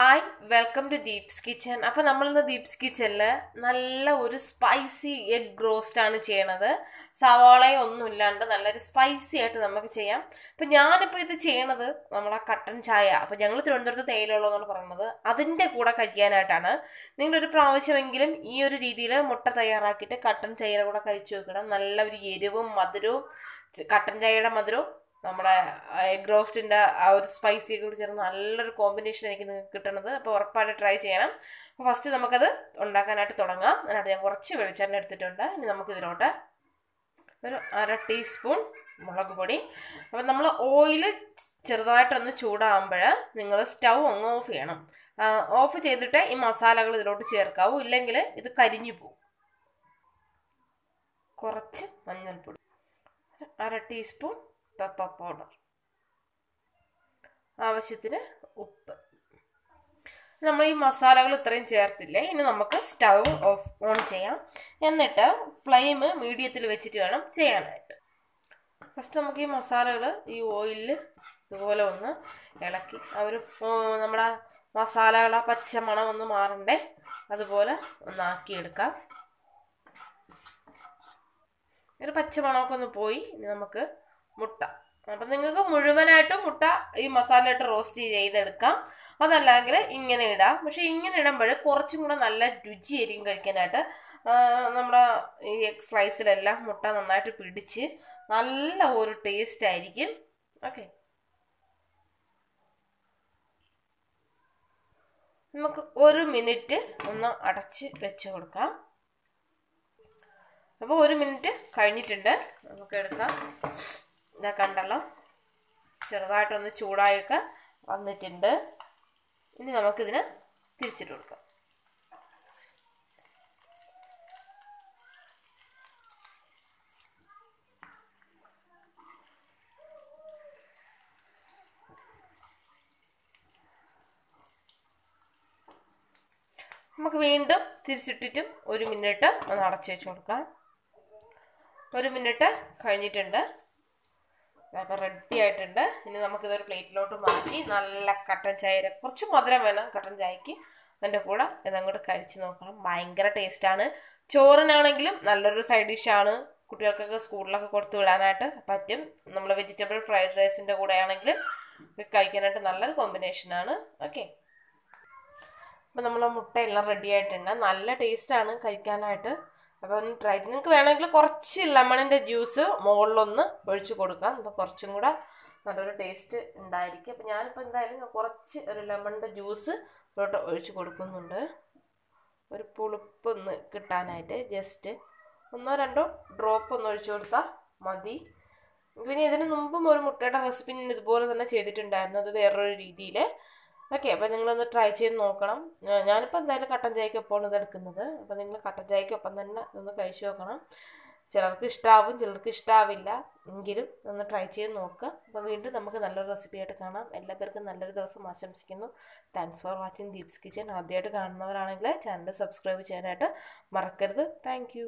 Hi welcome to Deeps kitchen അപ്പോൾ നമ്മളിന്ന് ദീപ്സ് കിച്ചണിൽ നല്ല ഒരു സ്പൈസി എഗ് റോസ്റ്റ് ആണ് ചെയ്യണത്. സവാളയും ഒന്നും ഇല്ലാണ്ട് നല്ലൊരു സ്പൈസി ആയിട്ട് നമുക്ക് ചെയ്യാം. അപ്പം ഞാനിപ്പോൾ ഇത് ചെയ്യണത് നമ്മളെ കട്ടൻ ചായ. അപ്പോൾ ഞങ്ങൾ തിരുവനന്തപുരത്ത് തേയിലുള്ളതെന്നാണ് പറയുന്നത്. അതിന്റെ കൂടെ കഴിക്കാനായിട്ടാണ്. നിങ്ങളൊരു പ്രാവശ്യമെങ്കിലും ഈ ഒരു രീതിയിൽ മുട്ട തയ്യാറാക്കിയിട്ട് കട്ടൻ ചായയുടെ കൂടെ കഴിച്ചു വെക്കണം നല്ല ഒരു എരിവും മധുരവും കട്ടൻ ചായയുടെ മധുരവും നമ്മുടെ എഗ് റോസ്റ്റിന്റെ ആ ഒരു സ്പൈസിയൊക്കെ കൂടി ചേർന്ന് നല്ലൊരു കോമ്പിനേഷൻ എനിക്ക് കിട്ടണത്. അപ്പോൾ ഉറപ്പായിട്ട് ട്രൈ ചെയ്യണം. അപ്പോൾ ഫസ്റ്റ് നമുക്കത് ഉണ്ടാക്കാനായിട്ട് തുടങ്ങാം. അതിനകത്ത് ഞാൻ കുറച്ച് വെളിച്ചെണ്ണ എടുത്തിട്ടുണ്ട്. ഇനി നമുക്കിതിലോട്ട് ഒരു അര ടീസ്പൂൺ മുളക് പൊടി. അപ്പം നമ്മൾ ഓയിൽ ചെറുതായിട്ടൊന്ന് ചൂടാകുമ്പോൾ നിങ്ങൾ സ്റ്റൗ അങ്ങ് ഓഫ് ചെയ്യണം. ഓഫ് ചെയ്തിട്ട് ഈ മസാലകൾ ഇതിലോട്ട് ചേർക്കാവൂ. ഇല്ലെങ്കിൽ ഇത് കരിഞ്ഞു പോകും കുറച്ച് മഞ്ഞൾപ്പൊടി. അര ടീസ്പൂൺ പെപ്പർ പൗഡർ ആവശ്യത്തിന് ഉപ്പ്. നമ്മൾ ഈ മസാലകൾ ഇത്രയും ചേർത്തില്ലേ? ഇനി നമുക്ക് സ്റ്റൗ ഓഫ് ഓൺ ചെയ്യാം. എന്നിട്ട് ഫ്ലെയിം മീഡിയത്തിൽ വെച്ചിട്ട് വേണം ചെയ്യാനായിട്ട്. ഫസ്റ്റ് നമുക്ക് ഈ മസാലകൾ ഈ ഓയിലിൽ ഇതുപോലെ ഒന്ന് ഇളക്കി. ആ ഒരു നമ്മുടെ മസാലകളെ പച്ച മണം ഒന്ന് മാറണ്ടേ? അതുപോലെ ഒന്നാക്കിയെടുക്കാം ഒരു പച്ചമണമൊക്കെ ഒന്ന് പോയി. ഇനി നമുക്ക് മുട്ട. അപ്പം നിങ്ങൾക്ക് മുഴുവനായിട്ടും മുട്ട ഈ മസാല ഇട്ട് റോസ്റ്റ് ചെയ്തെടുക്കാം. അതല്ലെങ്കിൽ ഇങ്ങനെ ഇടാം. പക്ഷെ ഇങ്ങനെ ഇടുമ്പോൾ കുറച്ചും കൂടെ നല്ല രുചിയായിരിക്കും കഴിക്കാനായിട്ട്. നമ്മുടെ ഈ എഗ് സ്ലൈസിലെല്ലാം മുട്ട നന്നായിട്ട് പിടിച്ച് നല്ല ഒരു ടേസ്റ്റ് ആയിരിക്കും. ഓക്കെ നമുക്ക് ഒരു മിനിറ്റ് ഒന്ന് അടച്ച് വെച്ച് കൊടുക്കാം. അപ്പോൾ ഒരു മിനിറ്റ് കഴിഞ്ഞിട്ടുണ്ട്. നമുക്ക് എടുക്കാം. ഇതാ കണ്ടല്ലോ? ചെറുതായിട്ടൊന്ന് ചൂടായൊക്കെ വന്നിട്ടുണ്ട്. ഇനി നമുക്കിതിന് തിരിച്ചിട്ട് കൊടുക്കാം. നമുക്ക് വീണ്ടും തിരിച്ചിട്ടിട്ടും ഒരു മിനിറ്റ് ഒന്ന് അടച്ചു വെച്ച് കൊടുക്കാം. ഒരു മിനിറ്റ് കഴിഞ്ഞിട്ടുണ്ട്. അപ്പോൾ റെഡി ആയിട്ടുണ്ട്. ഇനി നമുക്കിതൊരു പ്ലേറ്റിലോട്ട് മാറ്റി നല്ല കട്ടൻ ചായ കുറച്ച് മധുരം വേണം കട്ടൻ ചായക്ക്. അതിന്റെ കൂടെ ഇതങ്ങോട്ട് കഴിച്ച് നോക്കണം. ഭയങ്കര ടേസ്റ്റാണ് ചോറിനാണെങ്കിലും നല്ലൊരു സൈഡ് ഡിഷാണ് കുട്ടികൾക്കൊക്കെ സ്കൂളിലൊക്കെ കൊടുത്തു വിടാനായിട്ട് പറ്റും. നമ്മൾ വെജിറ്റബിൾ ഫ്രൈഡ് റൈസിന്റെ കൂടെ ആണെങ്കിലും കഴിക്കാനായിട്ട് നല്ലൊരു കോമ്പിനേഷനാണ് ഓക്കെ അപ്പോൾ നമ്മൾ മുട്ടയെല്ലാം റെഡി ആയിട്ടുണ്ട്. നല്ല ടേസ്റ്റാണ് കഴിക്കാനായിട്ട്. അപ്പം ട്രൈ നിങ്ങൾക്ക് വേണമെങ്കിൽ കുറച്ച് ലെമണിന്റെ ജ്യൂസ് മുകളിലൊന്ന് ഒഴിച്ച് കൊടുക്കാം. അപ്പോൾ കുറച്ചും കൂടെ നല്ലൊരു ടേസ്റ്റ് ഉണ്ടായിരിക്കും. അപ്പം ഞാനിപ്പോൾ എന്തായാലും കുറച്ച് ഒരു ലെമണിന്റെ ജ്യൂസ് ഇതോട്ട് ഒഴിച്ച് കൊടുക്കുന്നുണ്ട്. ഒരു പുളിപ്പൊന്ന് കിട്ടാനായിട്ട് ജസ്റ്റ് ഒന്നോ രണ്ടോ ഡ്രോപ്പ് ഒന്ന് ഒഴിച്ചു കൊടുത്താൽ മതി. പിന്നെ ഇതിന് മുമ്പും ഒരു മുട്ടയുടെ റെസിപ്പി ഞാൻ ഇതുപോലെ തന്നെ ചെയ്തിട്ടുണ്ടായിരുന്നു. അത് വേറൊരു രീതിയിൽ ഓക്കെ അപ്പോൾ നിങ്ങളൊന്ന് ട്രൈ ചെയ്ത് നോക്കണം. ഞാനിപ്പോൾ എന്തായാലും കട്ടൻ ചായക്കൊപ്പം ഇത് എടുക്കുന്നത്. അപ്പോൾ നിങ്ങൾ കട്ടൻ ചായക്കൊപ്പം തന്നെ ഒന്ന് കഴിച്ചു നോക്കണം. ചിലർക്ക് ഇഷ്ടാവും ചിലർക്ക് ഇഷ്ടാവില്ല. എങ്കിലും ഒന്ന് ട്രൈ ചെയ്ത് നോക്കുക അപ്പോൾ വീണ്ടും നമുക്ക് നല്ലൊരു റെസിപ്പി ആയിട്ട് കാണാം. എല്ലാവർക്കും നല്ലൊരു ദിവസം ആശംസിക്കുന്നു. Thanks for watching Deeps kitchen ആദ്യമായിട്ട് കാണുന്നവരാണെങ്കിൽ ചാനൽ സബ്സ്ക്രൈബ് ചെയ്യാനായിട്ട് മറക്കരുത്. താങ്ക്